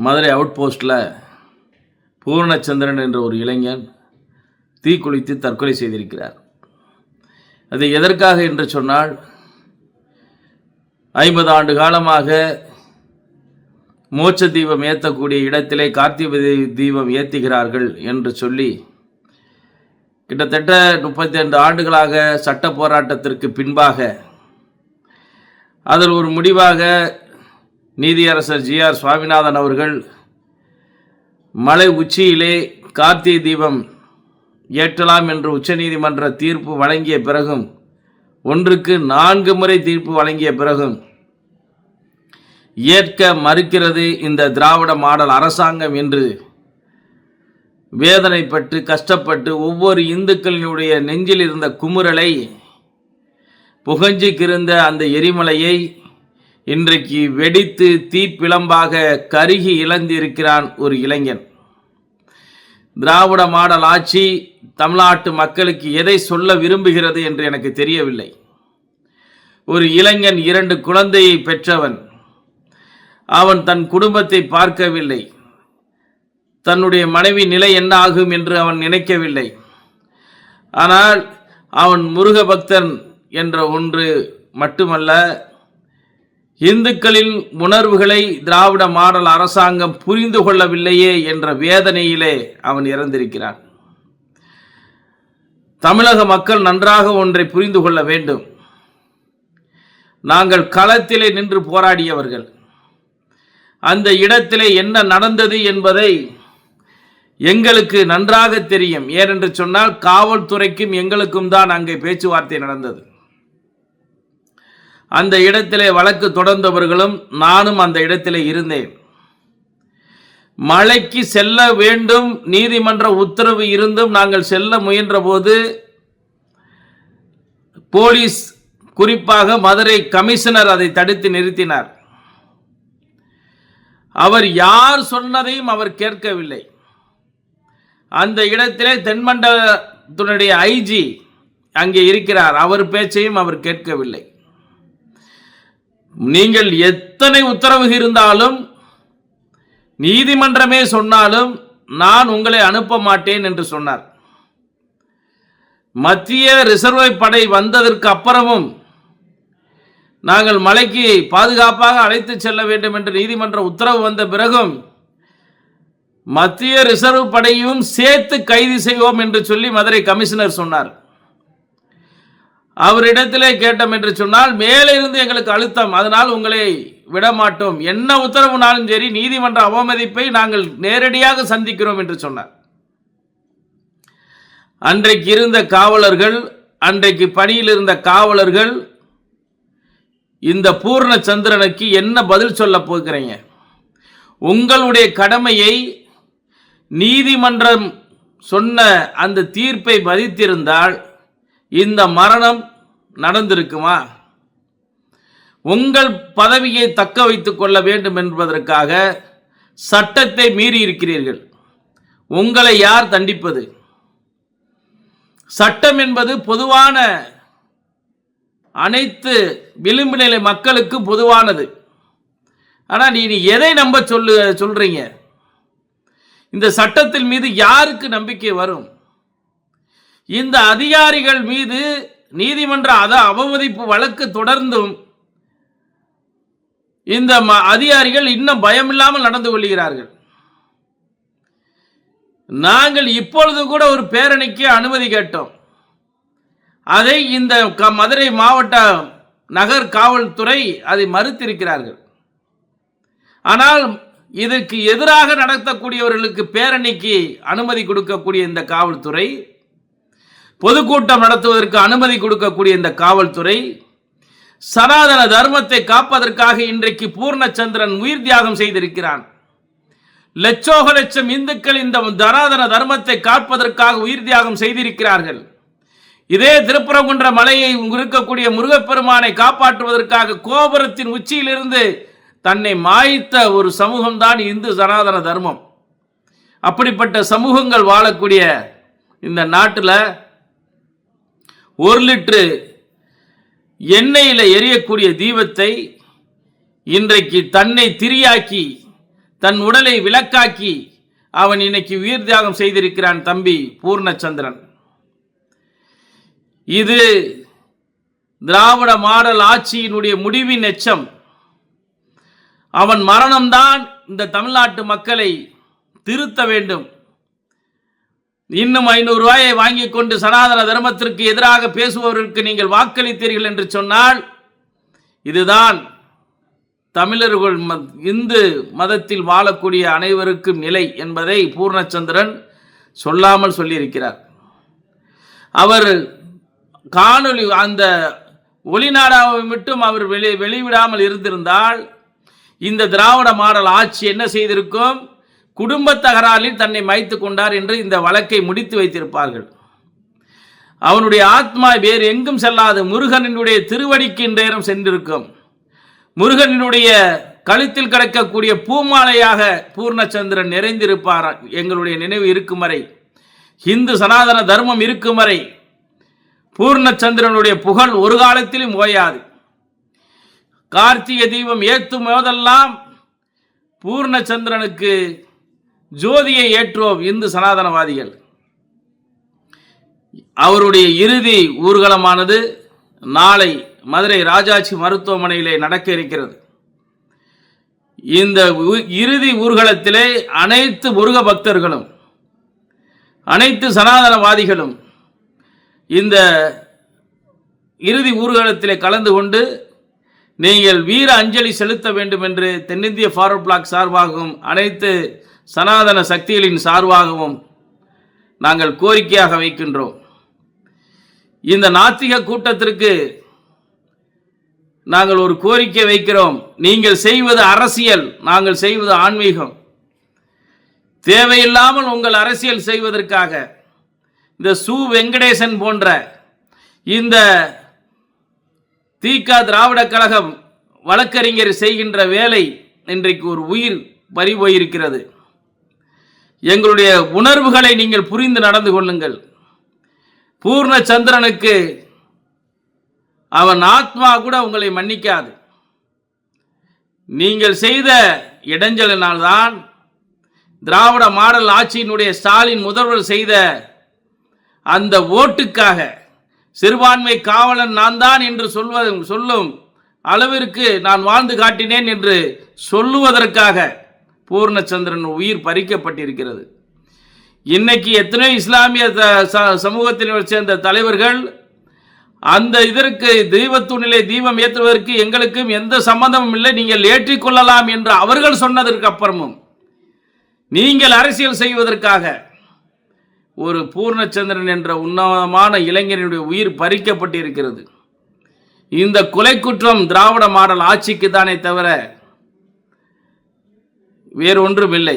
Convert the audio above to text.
Madurai out போஸ்ட்டில் பூர்ணச்சந்திரன் என்ற ஒரு இளைஞன் தீக்குளித்து தற்கொலை செய்திருக்கிறார். அது எதற்காக என்று சொன்னால் ஐம்பது ஆண்டு காலமாக மோட்ச தீபம் ஏற்றக்கூடிய இடத்திலே கார்த்திகை தீபம் ஏற்றுகிறார்கள் என்று சொல்லி கிட்டத்தட்ட முப்பத்தி ரெண்டு ஆண்டுகளாக சட்ட போராட்டத்திற்கு பின்பாக அதில் ஒரு முடிவாக நீதியரசர் ஜி ஆர் சுவாமிநாதன் அவர்கள் மலை உச்சியிலே கார்த்திகை தீபம் ஏற்றலாம் என்று உச்சநீதிமன்ற தீர்ப்பு வழங்கிய பிறகும் ஒன்றுக்கு நான்கு முறை தீர்ப்பு வழங்கிய பிறகும் ஏற்க மறுக்கிறது இந்த திராவிட மாடல் அரசாங்கம் என்று வேதனைப்பட்டு கஷ்டப்பட்டு ஒவ்வொரு இந்துக்களினுடைய நெஞ்சில் இருந்த குமுறலை புகஞ்சிக்கிருந்த அந்த எரிமலையை இன்றைக்கு வெடித்து தீப்பிளம்பாக கருகி இழந்திருக்கிறான் ஒரு இளைஞன். திராவிட மாடல் ஆட்சி தமிழ்நாட்டு மக்களுக்கு எதை சொல்ல விரும்புகிறது என்று எனக்கு தெரியவில்லை. ஒரு இளைஞன் இரண்டு குழந்தையை பெற்றவன். அவன் தன் குடும்பத்தை பார்க்கவில்லை. தன்னுடைய மனைவி நிலை என்ன ஆகும் என்று அவன் நினைக்கவில்லை. ஆனால் அவன் முருக பக்தன் என்ற ஒன்று மட்டுமல்ல இந்துக்களின் உணர்வுகளை திராவிட மாடல் அரசாங்கம் புரிந்து கொள்ளவில்லையே என்ற வேதனையிலே அவன் இறந்திருக்கிறான். தமிழக மக்கள் நன்றாக ஒன்றை புரிந்து கொள்ள வேண்டும். நாங்கள் களத்திலே நின்று போராடியவர்கள். அந்த இடத்திலே என்ன நடந்தது என்பதை எங்களுக்கு நன்றாக தெரியும். ஏனென்று சொன்னால் காவல்துறைக்கும் எங்களுக்கும் தான் அங்கே பேச்சுவார்த்தை நடந்தது. அந்த இடத்திலே வழக்கு தொடர்ந்தவர்களும் நானும் அந்த இடத்திலே இருந்தேன். மலைக்கு செல்ல வேண்டும் நீதிமன்ற உத்தரவு இருந்தும் நாங்கள் செல்ல முயன்றபோது போலீஸ் குறிப்பாக மதுரை கமிஷனர் அதை தடுத்து நிறுத்தினார். அவர் யார் சொன்னதையும் அவர் கேட்கவில்லை. அந்த இடத்திலே தென்மண்டலத்தினுடைய ஐஜி அங்கே இருக்கிறார். அவர் பேச்சையும் அவர் கேட்கவில்லை. நீங்கள் எத்தனை உத்தரவு இருந்தாலும் நீதிமன்றமே சொன்னாலும் நான் உங்களை அனுப்ப மாட்டேன் என்று சொன்னார். மத்திய ரிசர்வ் படை வந்ததற்கு அப்புறமும் நாங்கள் மலைக்கு பாதுகாப்பாக அழைத்து செல்ல வேண்டும் என்று நீதிமன்ற உத்தரவு வந்த பிறகும் மத்திய ரிசர்வ் படையும் சேர்த்து கைது செய்வோம் என்று சொல்லி மதுரை கமிஷனர் சொன்னார். அவரிடத்திலே கேட்டோம் என்று சொன்னால் மேலே இருந்து எங்களுக்கு அழுத்தம் அதனால் உங்களை விட மாட்டோம் என்ன உத்தரவுனாலும் சரி நீதிமன்ற அவமதிப்பை நாங்கள் நேரடியாக சந்திக்கிறோம் என்று சொன்னார். அன்றைக்கு இருந்த காவலர்கள் அன்றைக்கு பணியில் இருந்த காவலர்கள் இந்த பூர்ண சந்திரனுக்கு என்ன பதில் சொல்ல போகிறீங்க? உங்களுடைய கடமையை நீதிமன்றம் சொன்ன அந்த தீர்ப்பை மதித்திருந்தால் இந்த மரணம் நடந்திருக்குமா? உங்கள் பதவியை தக்க வைத்து கொள்ள வேண்டும் என்பதற்காக சட்டத்தை மீறி இருக்கிறீர்கள். உங்களை யார் தண்டிப்பது? சட்டம் என்பது பொதுவான அனைத்து விளிம்பு நிலை மக்களுக்கு பொதுவானது. ஆனால் நீ நீ எதை நம்ப சொல்லு சொல்றீங்க? இந்த சட்டத்தின் மீது யாருக்கு நம்பிக்கை வரும்? இந்த அதிகாரிகள் மீது நீதிமன்ற அத அவமதிப்பு வழக்கு தொடர்ந்தும் இந்த ம- அதிகாரிகள் இன்னும் பயமில்லாமல் நடந்து கொள்கிறார்கள் நாங்கள் இப்பொழுது கூட ஒரு பேரணிக்கு அனுமதி கேட்டோம். அதை இந்த க- மதுரை மாவட்ட நகர் காவல்துறை அதை மறுத்திருக்கிறார்கள். ஆனால் இதற்கு எதிராக நடத்தக்கூடியவர்களுக்கு பேரணிக்கு அனுமதி கொடுக்கக்கூடிய இந்த காவல்துறை பொதுக்கூட்டம் நடத்துவதற்கு அனுமதி கொடுக்கக்கூடிய இந்த காவல்துறை சனாதன தர்மத்தை காப்பதற்காக இன்றைக்கு பூர்ணச்சந்திரன் உயிர் தியாகம் செய்திருக்கிறான். லட்சோக லட்சம் இந்துக்கள் இந்த சனாதன தர்மத்தை காப்பதற்காக உயிர் தியாகம் செய்திருக்கிறார்கள். இதே திருப்பரங்குன்ற மலையை இருக்கக்கூடிய முருகப்பெருமானை காப்பாற்றுவதற்காக கோபுரத்தின் உச்சியிலிருந்து தன்னை மாய்த்த ஒரு சமூகம்தான் இந்து சனாதன தர்மம். அப்படிப்பட்ட சமூகங்கள் வாழக்கூடிய இந்த நாட்டில் ஒரு லிட்டரு எண்ணெயில் எரியக்கூடிய தீபத்தை இன்றைக்கு தன்னை திரியாக்கி தன் உடலை விலக்காக்கி அவன் இன்னைக்கு உயிர் தியாகம் செய்திருக்கிறான் தம்பி பூர்ணச்சந்திரன். இது திராவிட மாடல் ஆட்சியினுடைய முடிவின் எச்சம். அவன் மரணம்தான் இந்த தமிழ்நாட்டு மக்களை திருத்த வேண்டும். இன்னும் ஐநூறு ரூபாயை வாங்கி கொண்டு சனாதன தர்மத்திற்கு எதிராக பேசுபவர்களுக்கு நீங்கள் வாக்களித்தீர்கள் என்று சொன்னால் இதுதான் தமிழர்கள் இந்து மதத்தில் வாழக்கூடிய அனைவருக்கும் நிலை என்பதை பூர்ணச்சந்திரன் சொல்லாமல் சொல்லியிருக்கிறார். அவர் காணொளி அந்த ஒளிநாடாவை மட்டும் அவர் வெளி வெளிவிடாமல் இருந்திருந்தால் இந்த திராவிட மாடல் ஆட்சி என்ன செய்திருக்கும்? குடும்ப தகராறில் தன்னை மாய்த்து கொண்டார் என்று இந்த வழக்கை முடித்து வைத்திருப்பார்கள். அவனுடைய ஆத்மா வேறு எங்கும் செல்லாது. முருகனினுடைய திருவடிக்கு இன்றேரம் சென்றிருக்கும். முருகனினுடைய கழுத்தில் கிடக்கக்கூடிய பூமாலையாக பூர்ணச்சந்திரன் நிறைந்திருப்பார். எங்களுடைய நினைவு இருக்கும் வரை இந்து சனாதன தர்மம் இருக்கும் வரை பூர்ணச்சந்திரனுடைய புகழ் ஒரு காலத்திலும் ஓயாது. கார்த்திகை தீபம் ஏற்றும் போதெல்லாம் பூர்ணச்சந்திரனுக்கு ஜோதியை ஏற்றுவோம் இந்து சனாதனவாதிகள். அவருடைய இறுதி ஊர்வலமானது நாளை மதுரை ராஜாஜி மருத்துவமனையிலே நடக்க இருக்கிறது. இந்த உ- இறுதி ஊர்வலத்திலே அனைத்து முருக பக்தர்களும் அனைத்து சனாதனவாதிகளும் இந்த இறுதி ஊர்வலத்திலே கலந்து கொண்டு நீங்கள் வீர அஞ்சலி செலுத்த வேண்டும் என்று தென்னிந்திய ஃபார்வர்ட் பிளாக் சார்பாகவும் அனைத்து சனாதன சக்திகளின் சார்பாகவும் நாங்கள் கோரிக்கையாக வைக்கின்றோம். இந்த நாத்திக கூட்டத்திற்கு நாங்கள் ஒரு கோரிக்கை வைக்கிறோம். நீங்கள் செய்வது அரசியல் நாங்கள் செய்வது ஆன்மீகம். தேவையில்லாமல் உங்கள் அரசியல் செய்வதற்காக இந்த சு வெங்கடேசன் போன்ற இந்த தீகா திராவிட கழகம் வழக்கறிஞர் செய்கின்ற வேலை இன்றைக்கு ஒரு உயிர் பறிபோயிருக்கிறது. எங்களுடைய உணர்வுகளை நீங்கள் புரிந்து நடந்து கொள்ளுங்கள். பூர்ணச்சந்திரனுக்கு அவன் ஆத்மா கூட உங்களை மன்னிக்காது. நீங்கள் செய்த இடைஞ்சலினால்தான் திராவிட மாடல் ஆட்சியினுடைய ஸ்டாலின் முதல்வர் செய்த அந்த ஓட்டுக்காக சிறுபான்மை காவலன் நான் தான் என்று சொல்வதும் சொல்லும் அளவிற்கு நான் வாழ்ந்து காட்டினேன் என்று சொல்லுவதற்காக பூர்ணச்சந்திரன் உயிர் பறிக்கப்பட்டிருக்கிறது. இன்னைக்கு எத்தனையோ இஸ்லாமிய த- ச- சமூகத்தினர் சேர்ந்த தலைவர்கள் அந்த இதற்கு தெய்வத்துணிலே தீபம் ஏற்றுவதற்கு எங்களுக்கும் எந்த சம்பந்தமும் இல்லை. நீங்கள் ஏற்றிக்கொள்ளலாம் என்று அவர்கள் சொன்னதற்கு அப்புறமும் நீங்கள் அரசியல் செய்வதற்காக ஒரு பூர்ணச்சந்திரன் என்ற உன்னதமான இளைஞனுடைய உயிர் பறிக்கப்பட்டிருக்கிறது. இந்த கொலை குற்றம் திராவிட மாடல் ஆட்சிக்கு தானே தவிர வேறொன்றும் இல்லை